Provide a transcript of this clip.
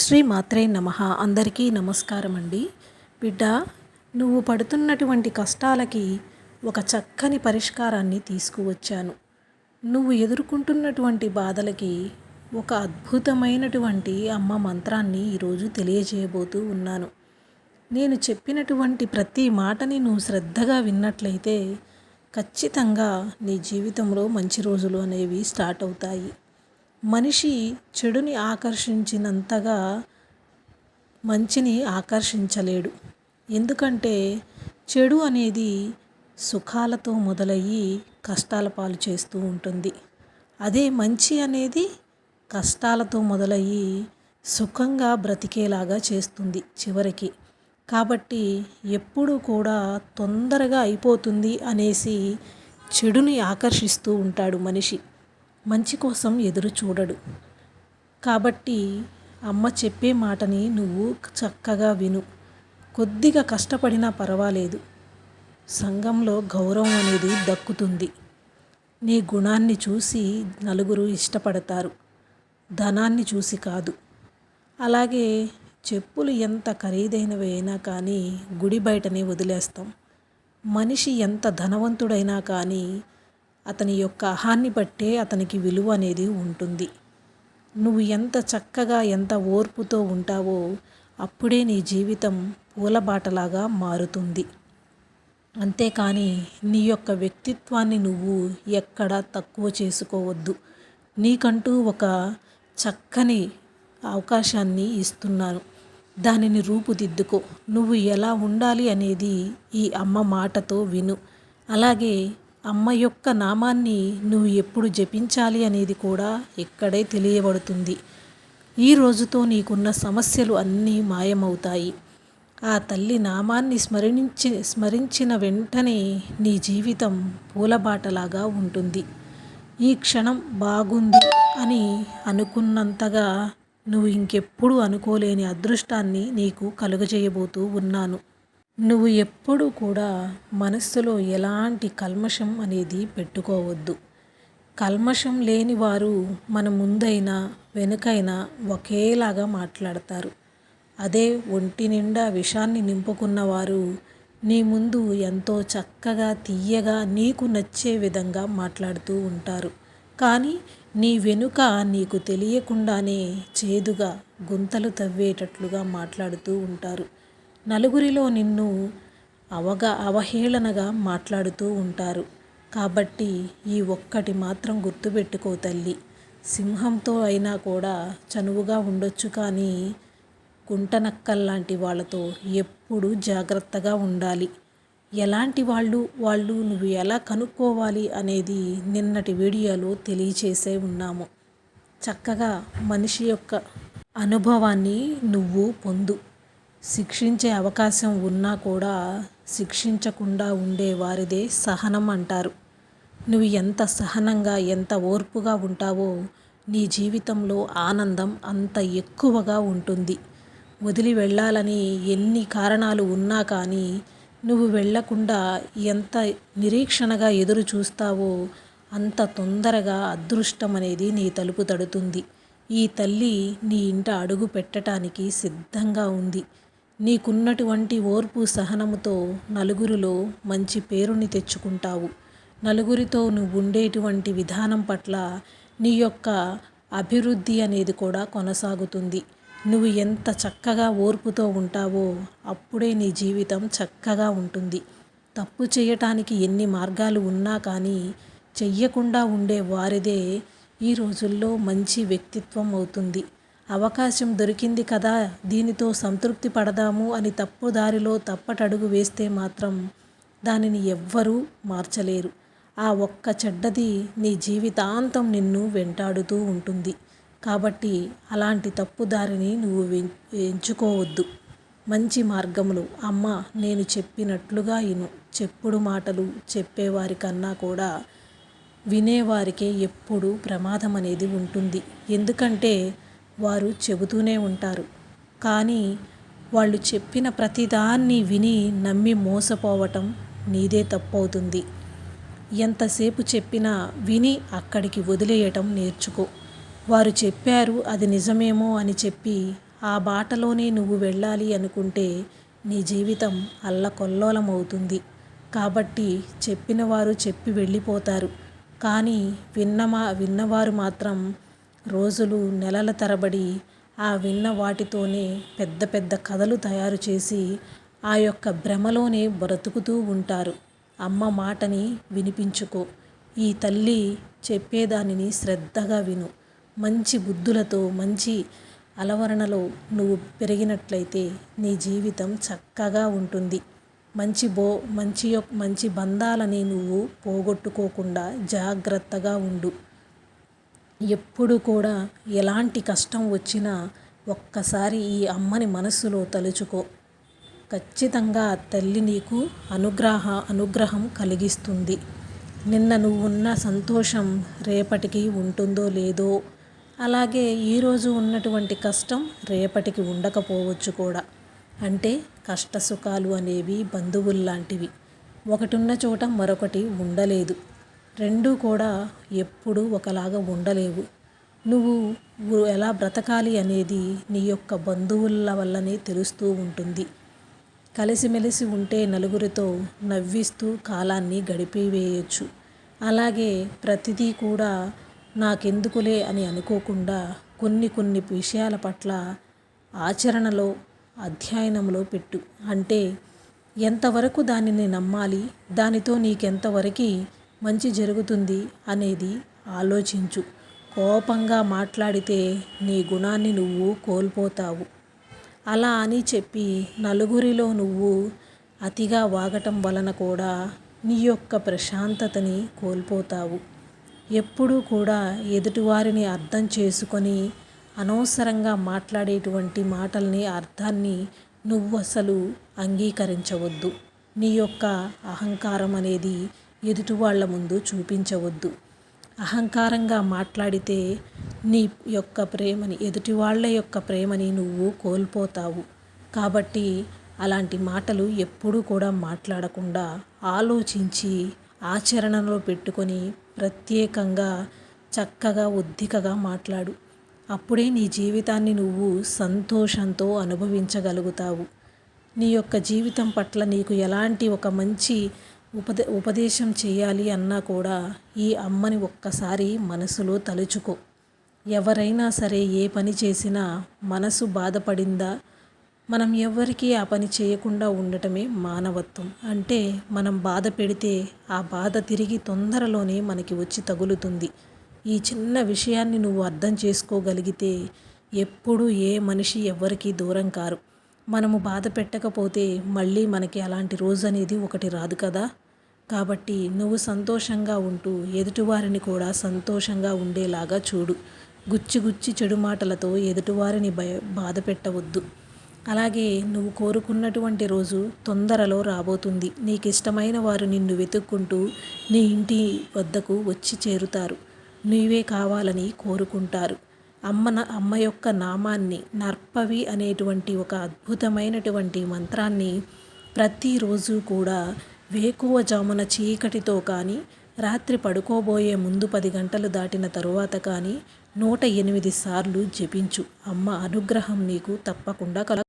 శ్రీ మాత్రే నమ. అందరికీ నమస్కారం అండి బిడ్డ నువ్వు పడుతున్నటువంటి కష్టాలకి ఒక చక్కని పరిష్కారాన్ని తీసుకువచ్చాను. నువ్వు ఎదుర్కొంటున్నటువంటి బాధలకి ఒక అద్భుతమైనటువంటి అమ్మ మంత్రాన్ని ఈరోజు తెలియజేయబోతూ ఉన్నాను. నేను చెప్పినటువంటి ప్రతి మాటని నువ్వు శ్రద్ధగా విన్నట్లయితే ఖచ్చితంగా నీ జీవితంలో మంచి రోజులు అనేవి స్టార్ట్ అవుతాయి. మనిషి చెడుని ఆకర్షించినంతగా మంచిని ఆకర్షించలేడు. ఎందుకంటే చెడు అనేది సుఖాలతో మొదలయ్యి కష్టాల పాలు చేస్తూ ఉంటుంది. అదే మంచి అనేది కష్టాలతో మొదలయ్యి సుఖంగా బ్రతికేలాగా చేస్తుంది చివరికి. కాబట్టి ఎప్పుడూ కూడా తొందరగా అయిపోతుంది అనేసి చెడుని ఆకర్షిస్తూ ఉంటాడు మనిషి. మంచి కోసం ఎదురు చూడడు. కాబట్టి అమ్మ చెప్పే మాటని నువ్వు చక్కగా విను. కొద్దిగా కష్టపడినా పర్వాలేదు. సంఘంలో గౌరవం అనేది దక్కుతుంది. నీ గుణాన్ని చూసి నలుగురు ఇష్టపడతారు. ధనాన్ని చూసి కాదు. అలాగే చెప్పులు ఎంత ఖరీదైనవి అయినా కానీ గుడి బయటనే వదిలేస్తాం. మనిషి ఎంత ధనవంతుడైనా కానీ అతని యొక్క అహాన్ని బట్టే అతనికి విలువ అనేది ఉంటుంది. నువ్వు ఎంత చక్కగా ఎంత ఓర్పుతో ఉంటావో అప్పుడే నీ జీవితం పూలబాటలాగా మారుతుంది. అంతేకాని నీ యొక్క వ్యక్తిత్వాన్ని నువ్వు ఎక్కడా తక్కువ చేసుకోవద్దు. నీకంటూ ఒక చక్కని అవకాశాన్ని ఇస్తున్నాను. దానిని రూపుదిద్దుకో. నువ్వు ఎలా ఉండాలి అనేది ఈ అమ్మ మాటతో విను. అలాగే అమ్మ యొక్క నామాన్ని నువ్వు ఎప్పుడు జపించాలి అనేది కూడా ఇక్కడే తెలియబడుతుంది. ఈ రోజుతో నీకున్న సమస్యలు అన్నీ మాయమవుతాయి. ఆ తల్లి నామాన్ని స్మరించి స్మరించిన వెంటనే నీ జీవితం పూలబాటలాగా ఉంటుంది. ఈ క్షణం బాగుంది అని అనుకున్నంతగా నువ్వు ఇంకెప్పుడు అనుకోలేని అదృష్టాన్ని నీకు కలుగజేయబోతూ ఉన్నాను. నువ్వు ఎప్పుడూ కూడా మనస్సులో ఎలాంటి కల్మషం అనేది పెట్టుకోవద్దు. కల్మషం లేని వారు మన ముందైనా వెనుకైనా ఒకేలాగా మాట్లాడతారు. అదే ఒంటి నిండా విషాన్ని నింపుకున్నవారు నీ ముందు ఎంతో చక్కగా తీయగా నీకు నచ్చే విధంగా మాట్లాడుతూ ఉంటారు. కానీ నీ వెనుక నీకు తెలియకుండానే చేదుగా గుంతలు తవ్వేటట్లుగా మాట్లాడుతూ ఉంటారు. నలుగురిలో నిన్ను అవగా అవహేళనగా మాట్లాడుతూ ఉంటారు. కాబట్టి ఈ ఒక్కటి మాత్రం గుర్తుపెట్టుకో తల్లి. సింహంతో అయినా కూడా చనువుగా ఉండొచ్చు కానీ గుంటనక్కల్లాంటి వాళ్ళతో ఎప్పుడు జాగ్రత్తగా ఉండాలి. ఎలాంటి వాళ్ళు వాళ్ళు నువ్వు ఎలా కనుక్కోవాలి అనేది నిన్నటి వీడియోలో తెలియచేసే ఉన్నాము. చక్కగా మనిషి యొక్క అనుభవాన్ని నువ్వు పొందు. శిక్షించే అవకాశం ఉన్నా కూడా శిక్షించకుండా ఉండే వారిదే సహనం అంటారు. నువ్వు ఎంత సహనంగా ఎంత ఓర్పుగా ఉంటావో నీ జీవితంలో ఆనందం అంత ఎక్కువగా ఉంటుంది. వదిలి వెళ్ళాలని ఎన్ని కారణాలు ఉన్నా కానీ నువ్వు వెళ్ళకుండా ఎంత నిరీక్షణగా ఎదురు చూస్తావో అంత తొందరగా అదృష్టం అనేది నీ తలుపు తడుతుంది. ఈ తల్లి నీ ఇంట అడుగు పెట్టడానికి సిద్ధంగా ఉంది. నీకున్నటువంటి ఓర్పు సహనముతో నలుగురిలో మంచి పేరుని తెచ్చుకుంటావు. నలుగురితో నువ్వు ఉండేటువంటి విధానం పట్ల నీ యొక్క అభివృద్ధి అనేది కూడా కొనసాగుతుంది. నువ్వు ఎంత చక్కగా ఓర్పుతో ఉంటావో అప్పుడే నీ జీవితం చక్కగా ఉంటుంది. తప్పు చేయటానికి ఎన్ని మార్గాలు ఉన్నా కానీ చెయ్యకుండా ఉండే వారిదే ఈ రోజుల్లో మంచి వ్యక్తిత్వం అవుతుంది. అవకాశం దొరికింది కదా దీనితో సంతృప్తి పడదాము అని తప్పు దారిలో తప్పటడుగు వేస్తే మాత్రం దానిని ఎవ్వరూ మార్చలేరు. ఆ ఒక్క చెడ్డది నీ జీవితాంతం నిన్ను వెంటాడుతూ ఉంటుంది. కాబట్టి అలాంటి తప్పుదారిని నువ్వు ఎంచుకోవద్దు. మంచి మార్గములు. అమ్మ నేను చెప్పినట్లుగా ఇను. చెప్పుడు మాటలు చెప్పేవారి కన్నా కూడా వినేవారికే ఎప్పుడు ప్రమాదం అనేది ఉంటుంది. ఎందుకంటే వారు చెబుతూనే ఉంటారు. కానీ వాళ్ళు చెప్పిన ప్రతిదాన్ని విని నమ్మి మోసపోవటం నీదే తప్పవుతుంది. ఎంతసేపు చెప్పినా విని అక్కడికి వదిలేయటం నేర్చుకో. వారు చెప్పారు అది నిజమేమో అని చెప్పి ఆ బాటలోనే నువ్వు వెళ్ళాలి అనుకుంటే నీ జీవితం అల్లకొల్లోలమవుతుంది. కాబట్టి చెప్పిన వారు చెప్పి వెళ్ళిపోతారు. కానీ విన్నమా విన్నవారు మాత్రం రోజులు నెలల తరబడి ఆ విన్న వాటితోనే పెద్ద పెద్ద కథలు తయారు చేసి ఆ యొక్క భ్రమలోనే బ్రతుకుతూ ఉంటారు. అమ్మ మాటని వినిపించుకో. ఈ తల్లి చెప్పేదానిని శ్రద్ధగా విను. మంచి బుద్ధులతో మంచి అలవరణలో నువ్వు పెరిగినట్లయితే నీ జీవితం చక్కగా ఉంటుంది. మంచి బో మంచి మంచి బంధాలని నువ్వు పోగొట్టుకోకుండా జాగ్రత్తగా ఉండు. ఎప్పుడు కూడా ఎలాంటి కష్టం వచ్చినా ఒక్కసారి ఈ అమ్మని మనస్సులో తలుచుకో. ఖచ్చితంగా తల్లి నీకు అనుగ్రహ అనుగ్రహం కలిగిస్తుంది. నిన్న నువ్వున్న సంతోషం రేపటికి ఉంటుందో లేదో అలాగే ఈరోజు ఉన్నటువంటి కష్టం రేపటికి ఉండకపోవచ్చు కూడా. అంటే కష్ట సుఖాలు అనేవి బంధువుల్లాంటివి. ఒకటి ఉన్న చోట మరొకటి ఉండలేదు. రెండూ కూడా ఎప్పుడూ ఒకలాగా ఉండలేవు. నువ్వు ఎలా బ్రతకాలి అనేది నీ యొక్క బంధువుల వల్లనే తెలుస్తూ ఉంటుంది. కలిసిమెలిసి ఉంటే నలుగురితో నవ్విస్తూ కాలాన్ని గడిపివేయచ్చు. అలాగే ప్రతిదీ కూడా నాకెందుకులే అని అనుకోకుండా కొన్ని కొన్ని విషయాల పట్ల ఆచరణలో అధ్యయనంలో పెట్టు. అంటే ఎంతవరకు దానిని నమ్మాలి దానితో నీకెంతవరకు మంచి జరుగుతుంది అనేది ఆలోచించు. కోపంగా మాట్లాడితే నీ గుణాన్ని నువ్వు కోల్పోతావు. అలా అని చెప్పి నలుగురిలో నువ్వు అతిగా వాగటం వలన కూడా నీ యొక్క ప్రశాంతతని కోల్పోతావు. ఎప్పుడూ కూడా ఎదుటివారిని అర్థం చేసుకొని అనవసరంగా మాట్లాడేటువంటి మాటల్ని అర్థాన్ని నువ్వు అసలు అంగీకరించవద్దు. నీ యొక్క అహంకారం అనేది ఎదుటి వాళ్ళ ముందు చూపించవద్దు. అహంకారంగా మాట్లాడితే నీ యొక్క ప్రేమని ఎదుటి వాళ్ళ యొక్క ప్రేమని నువ్వు కోల్పోతావు. కాబట్టి అలాంటి మాటలు ఎప్పుడూ కూడా మాట్లాడకుండా ఆలోచించి ఆచరణలో పెట్టుకొని ప్రత్యేకంగా చక్కగా ఉద్దికగా మాట్లాడు. అప్పుడే నీ జీవితాన్ని నువ్వు సంతోషంతో అనుభవించగలుగుతావు. నీ యొక్క జీవితం పట్ల నీకు ఎలాంటి ఒక మంచి ఉపదే ఉపదేశం చేయాలి అన్నా కూడా ఈ అమ్మని ఒక్కసారి మనసులో తలుచుకో. ఎవరైనా సరే ఏ పని చేసినా మనసు బాధపడిందా? మనం ఎవ్వరికీ ఆ పని చేయకుండా ఉండటమే మానవత్వం. అంటే మనం బాధ పెడితే ఆ బాధ తిరిగి తొందరలోనే మనకి వచ్చి తగులుతుంది. ఈ చిన్న విషయాన్ని నువ్వు అర్థం చేసుకోగలిగితే ఎప్పుడు ఏ మనిషి ఎవ్వరికీ దూరం కారు. మనము బాధ పెట్టకపోతే మళ్ళీ మనకి అలాంటి రోజు అనేది ఒకటి రాదు కదా? కాబట్టి నువ్వు సంతోషంగా ఉంటూ ఎదుటివారిని కూడా సంతోషంగా ఉండేలాగా చూడు. గుచ్చి గుచ్చి చెడు మాటలతో ఎదుటివారిని భయ బాధ పెట్టవద్దు. అలాగే నువ్వు కోరుకున్నటువంటి రోజు తొందరలో రాబోతుంది. నీకు ఇష్టమైన వారు నిన్ను వెతుక్కుంటూ నీ ఇంటి వద్దకు వచ్చి చేరుతారు. నీవే కావాలని కోరుకుంటారు. అమ్మ అమ్మ యొక్క నామాన్ని నర్పవి అనేటువంటి ఒక అద్భుతమైనటువంటి మంత్రాన్ని ప్రతిరోజు కూడా వేకువజామున చీకటితో కానీ రాత్రి పడుకోబోయే ముందు పది గంటలు దాటిన తరువాత కానీ నూట ఎనిమిది సార్లు జపించు. అమ్మ అనుగ్రహం నీకు తప్పకుండా కల